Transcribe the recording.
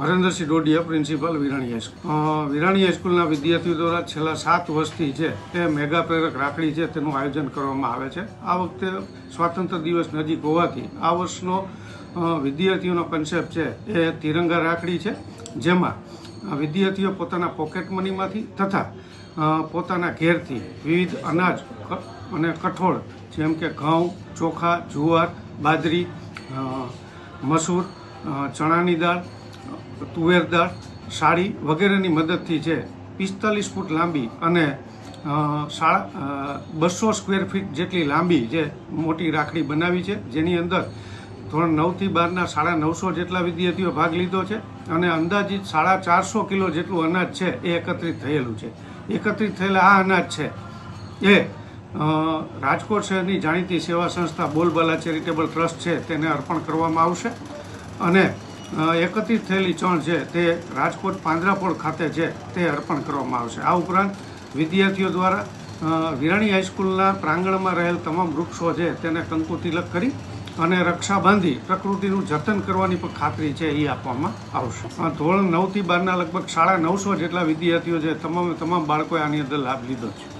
Harendrasinh Dodiya principal Virani high school Virani હાઈસ્કૂલના વિદ્યાર્થીઓ દ્વારા છેલ્લા સાત વર્ષથી છે તે મેગા પ્રેરક રાખડી છે તેનું આયોજન કરવામાં આવે છે. આ વખતે સ્વાતંત્ર્ય દિવસ નજીક હોવાથી આ વર્ષનો વિદ્યાર્થીઓનો કન્સેપ્ટ છે એ તિરંગા રાખડી છે, જેમાં વિદ્યાર્થીઓ પોતાના પોકેટ મનીમાંથી તથા પોતાના ઘેરથી વિવિધ અનાજ અને કઠોળ, જેમ કે ઘઉં, ચોખા, જુવાર, બાજરી મસૂર ચણાની દાળ તુવેર દાળ, સાડી વગેરેની મદદથી છે. પિસ્તાલીસ ફૂટ લાંબી અને સાડા બસો સ્ક્વેર ફીટ જેટલી લાંબી જે મોટી રાખડી બનાવી છે, જેની અંદર ધોરણ નવથી બારના સાડા નવસો જેટલા વિદ્યાર્થીઓ ભાગ લીધો છે અને અંદાજિત સાડા ચારસો કિલો જેટલું અનાજ છે, એ એકત્રિત થયેલું છે. એકત્રિત થયેલા આ અનાજ છે. એ રાજકોટ શહેરની જાણીતી સેવા સંસ્થા બોલબાલા ચેરિટેબલ ટ્રસ્ટ છે, તેને અર્પણ કરવામાં આવશે. અને એકત્રિત થયેલી ચણ છે તે રાજકોટ પાંજરાપોળ ખાતે છે તે અર્પણ કરવામાં આવશે. આ ઉપરાંત વિદ્યાર્થીઓ દ્વારા વિરાણી હાઈસ્કૂલના પ્રાંગણમાં રહેલ તમામ વૃક્ષો છે તેને કંકુ તિલક કરી અને રક્ષા બાંધી પ્રકૃતિનું જતન કરવાની પણ ખાતરી છે એ આપવામાં આવશે. ધોરણ નવથી બારના લગભગ સાડા નવસો જેટલા વિદ્યાર્થીઓ છે, તમામે તમામ બાળકોએ આની અંદર લાભ લીધો છે.